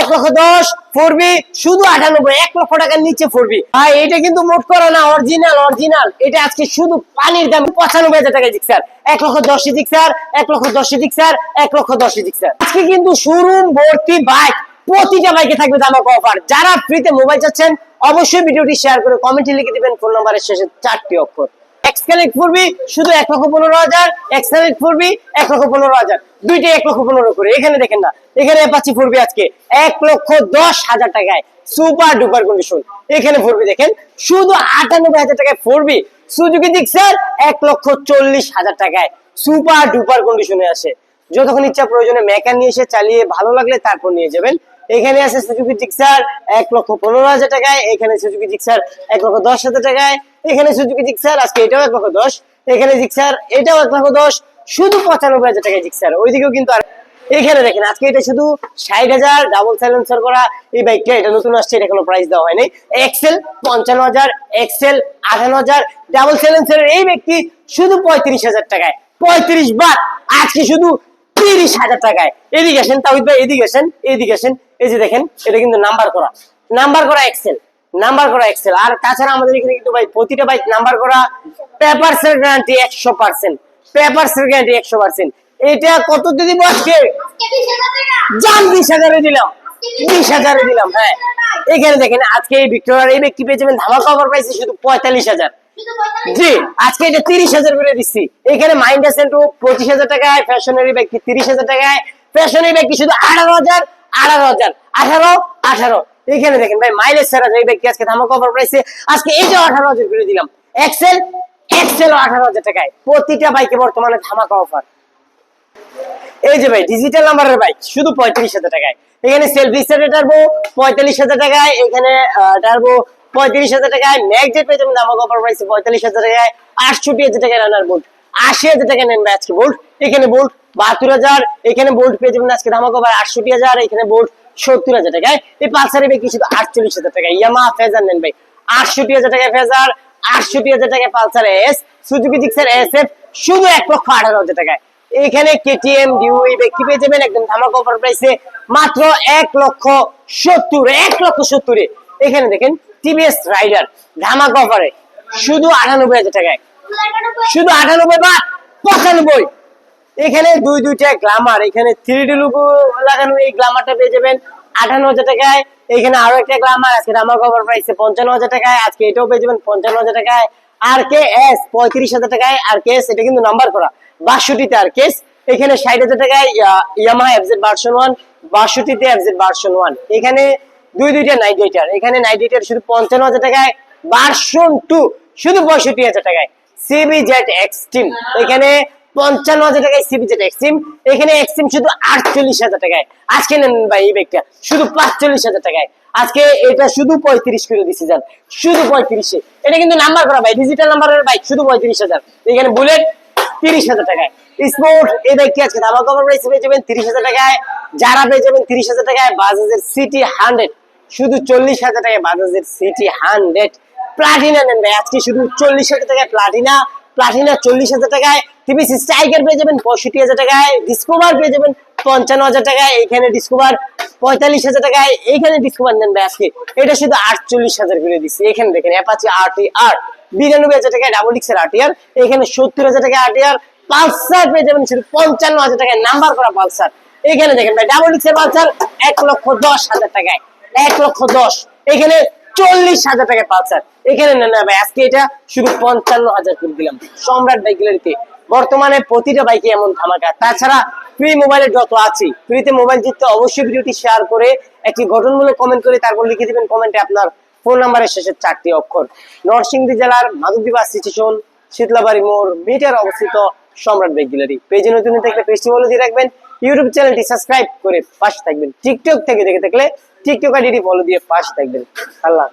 এক লক্ষ দশ ফোরবি, শুধু আটানব্বই, এক লক্ষ টাকার নিচে ফোরবি। ভাই, এটা কিন্তু মোট করা না অরিজিনাল অরিজিনাল এটা আজকে শুধু পানির দাম, পঁচানব্বই হাজার টাকা জিক্সার এক লক্ষ দশে জিক্সার এক লক্ষ দশে জিক্সার এক লক্ষ দশে জিক্সার আজকে কিন্তু শোরুম ভর্তি বাইক প্রতিটা বাইকে থাকবে দামাক অফার যারা ফ্রিতে মোবাইল চাচ্ছেন, অবশ্যই ভিডিওটি শেয়ার করে কমেন্টে লিখে দিবেন ফোন নাম্বারের শেষে চারটি অক্ষর। এক্সকালেক্ট করবি শুধু এক লক্ষ পনেরো হাজার, এক লক্ষ পনেরো হাজার। দুইটাই এক লক্ষ পনেরো করে। এখানে দেখেন না, এখানে ফুরবি আজকে এক লক্ষ দশ হাজার টাকায় সুপার ডুপার কন্ডিশন এখানে দেখেন, শুধু আটানব্বই হাজার টাকায় ফুরবি সুজুকি দিক্সার এক লক্ষ চল্লিশ হাজার টাকায় সুপার ডুপার কন্ডিশনে আসে যতক্ষণ ইচ্ছা প্রয়োজনে মেকার নিয়ে এসে চালিয়ে ভালো লাগলে তারপর নিয়ে যাবেন। এখানে আছে সুজুকি জিক্সার এক লক্ষ পনেরো হাজার টাকায়। এখানে সুজুকি জিক্সার এক লক্ষ দশ হাজার টাকায়। এখানে সুজুকি জিক্সার আজকে এটাও এক লক্ষ দশ। এখানে জিক্সার এটাও এক লক্ষ দশ। শুধু পঁচানব্বই হাজার টাকায় জিক্সার ওইদিকেও কিন্তু আর এখানে দেখেন, আজকে এটা শুধু ষাট হাজার ডাবল সাইলেন্সার করা। এই বাইকটা, এটা নতুন আসছে, এটা কোনো প্রাইস দেওয়া হয়নি। এক্সেল পঞ্চান্ন হাজার এক্সেল আঠান্ন হাজার। ডাবল সাইলেন্সারের এই ব্যক্তি শুধু পঁয়ত্রিশ হাজার টাকায়। পঁয়ত্রিশ বার। আজকে শুধু তিরিশ হাজার টাকায়। এদিকে আসেন ভাই এদিকে আসেন এদিকে আসেন। এই যে দেখেন, এটা কিন্তু নাম্বার করা। নাম্বার করা এক্সেল নাম্বার করা এক্সেল আর তাছাড়া আমাদের এখানে কিন্তু ভাই, প্রতিটা বাইক নাম্বার করা গ্যারান্টি একশো পার্সেন্ট গ্যারান্টি একশো পার্সেন্ট এটা কত দিদি জান বিশ হাজারে দিলাম। বিশ হাজারে দিলাম হ্যাঁ। এখানে দেখেন, আজকে এই ভিক্টোরিয়ার এই ব্যক্তি পেয়ে ধামাকা পাইছে শুধু পঁয়তাল্লিশ হাজার। জি। আজকে এটা তিরিশ হাজার করে দিচ্ছি। এখানে মাইন্ড সেন্টু পঁচিশ হাজার টাকায় ফ্যাশনারি ব্যক্তি তিরিশ হাজার টাকায়। ফ্যাশনারি ব্যক্তি শুধু আঠারো হাজার আঠারো হাজার, আঠারো আঠারো। এখানে দেখেন ভাই মাইলেজ ছাড়া এই ব্যক্তি আজকে ধামাকা অফার পাইছে, আজকে এইটাও আঠারো হাজার করে দিলাম। এক্সেল এক্সেল আঠারো হাজার টাকায়। প্রতিটা বাইকে বর্তমানে ধামাকা অফার এই যে ভাই ডিজিটাল নাম্বারের বাইক শুধু পঁয়ত্রিশ হাজার টাকায়। এখানে সেলফি সেটের টার্বো পঁয়তাল্লিশ হাজার টাকায়। এখানে টার্বো পঁয়ত্রিশ হাজার টাকায় ম্যাগজেট পেয়ে যাবেন দামা কপার প্রাইস পঁয়তাল্লিশ হাজার টাকায় আটষট্টি হাজার টাকায় রানার বোল্ট আশি হাজার টাকা নেন আজকে বোল্ট এখানে বোল্ট বাহাত্তর হাজার, এখানে বোল্ট পেয়ে যাবেন আজকে দামা কপার আটষট্টি হাজার, এখানে বোল্ট সত্তর হাজার টাকায়। এই পালসারের ব্যক্তি শুধু আটচল্লিশ হাজার টাকায়। ইয়ামা ফেজার নেন ভাই। আটষট্টি হাজার টাকায় ফেজার, আটষট্টি হাজার টাকায় Pulsar S Suzuki Gixxer S F শুধু এক লক্ষ আঠারো হাজার টাকায়। এখানে কেটিএম ডিউ এই ব্যক্তি পেয়ে যাবেন একদম ধামাকা অফার প্রাইসে মাত্র এক লক্ষ সত্তর, এক লক্ষ সত্তরে। এখানে দেখেন টিভিএস রাইডার, ধামাকা অফারে। শুধু আটানব্বই হাজার টাকায়। শুধু আটানব্বই বা পঁচানব্বই। এখানে দুই দুইটা গ্লামার এখানে থ্রি ডি লুকু লাগানো এই গ্লামারটা পেয়ে যাবেন আটান্ন হাজার টাকায়। এখানে আরও একটা গ্লামার আজকে আমার কভার প্রাইসে পঞ্চান্ন হাজার টাকায়। আজকে এটাও পেয়ে যাবেন পঞ্চান্ন হাজার টাকায়। আর কে এস পঁয়ত্রিশ হাজার টাকায়। আর কেস এটা কিন্তু নাম্বার করা। বাষট্টিতে আর কেস এখানে ষাট হাজার টাকায় ইয়ামাহা এফজেড ভার্সন ওয়ান বাষট্টিতে এফজেড ভার্সন ওয়ান এখানে দুই দুইটা নাইট রাইটার এখানে নাইট রাইটার শুধু পঞ্চান্ন হাজার টাকায় ভার্সন টু শুধু পঁয়ষট্টি হাজার টাকায়। সিবি জেট এক্সট্রিম এখানে পঞ্চান্ন হাজার টাকায় সিবি জেট এক্সট্রিম এখানে এক্সট্রিম শুধু আটচল্লিশ হাজার টাকায়। আজকে নেন ভাই এই ব্যাগটা শুধু পাঁচচল্লিশ হাজার টাকায়। আজকে এটা শুধু পঁয়ত্রিশ করে দিচ্ছি যান শুধু পঁয়ত্রিশে এটা কিন্তু নাম্বার করা ভাই ডিজিটাল নাম্বারের বাইক শুধু পঁয়ত্রিশ হাজার। এখানে বুলেট তিরিশ হাজার টাকায়। স্পোর্ট এই বাইকটি আজকে কভার প্রাইস পেয়ে যাবেন তিরিশ হাজার টাকায়। যারা পেয়ে যাবেন তিরিশ হাজার টাকায়, বাজাজের সিটি হান্ড্রেড শুধু চল্লিশ হাজার টাকায় বাজাজের সিটি হান্ড্রেড প্লাটিনা নেন ভাই। আজকে শুধু চল্লিশ হাজার টাকায় প্লাটিনা প্লাটিনা চল্লিশ হাজার টাকায়। টিভিসি স্ট্রাইকার পেয়ে যাবেন পঁয়ষট্টি হাজার টাকায়। ডিসকভার পেয়ে যাবেন পঞ্চান্ন হাজার টাকায়। এখানে ডিসকভার পঁয়তাল্লিশ হাজার টাকায়। এইখানে ডিসকভার নেন ভাই আজকে। এটা শুধু আটচল্লিশ হাজার করে দিচ্ছি এখানে দেখেন অ্যাপাচি আর টি আর বিরানব্বই হাজার টাকায় ডাবল ডিক্সের আটিয়ার এখানে সত্তর হাজার টাকায় আটিয়ার পালসার পেয়ে যাবেন শুধু পঞ্চান্ন হাজার টাকায়। নাম্বার করা পালসার এখানে দেখেন ভাই ডাবল ডিক্সের পালসার এক লক্ষ দশ হাজার টাকায়। এক লক্ষ দশ। এখানে চল্লিশ হাজার টাকায় পালসার। এখানে না ভাই, আজকে এটা শুধু পঞ্চান্ন হাজার করে দিলাম। সম্রাট বাইক গ্যালারিতে বর্তমানে প্রতিটা বাইকে এমন ধামাকা। তাছাড়া ফ্রি মোবাইলে যত আছে ফ্রিতে মোবাইল জিততে অবশ্যই ভিডিওটি শেয়ার করে একটি গঠনমূলক কমেন্ট করে তারপর লিখে দিবেন কমেন্টে আপনার ফোন নাম্বারের শেষের চারটি অক্ষর। নরসিংদী জেলার মাধবদী বাস স্টেশন শীতলাবাড়ি মোড়, মিটার অবস্থিত সম্রাট বাইক গ্যালারি পেজে নতুন থাকলে পেজটি বলে দিয়ে রাখবেন। ইউটিউব চ্যানেলটি সাবস্ক্রাইব করে পাশে থাকবেন। টিকটক থেকে দেখে থাকলে টিকটক আইডি ফলো দিয়ে পাশ থাকবেন। আল্লাহ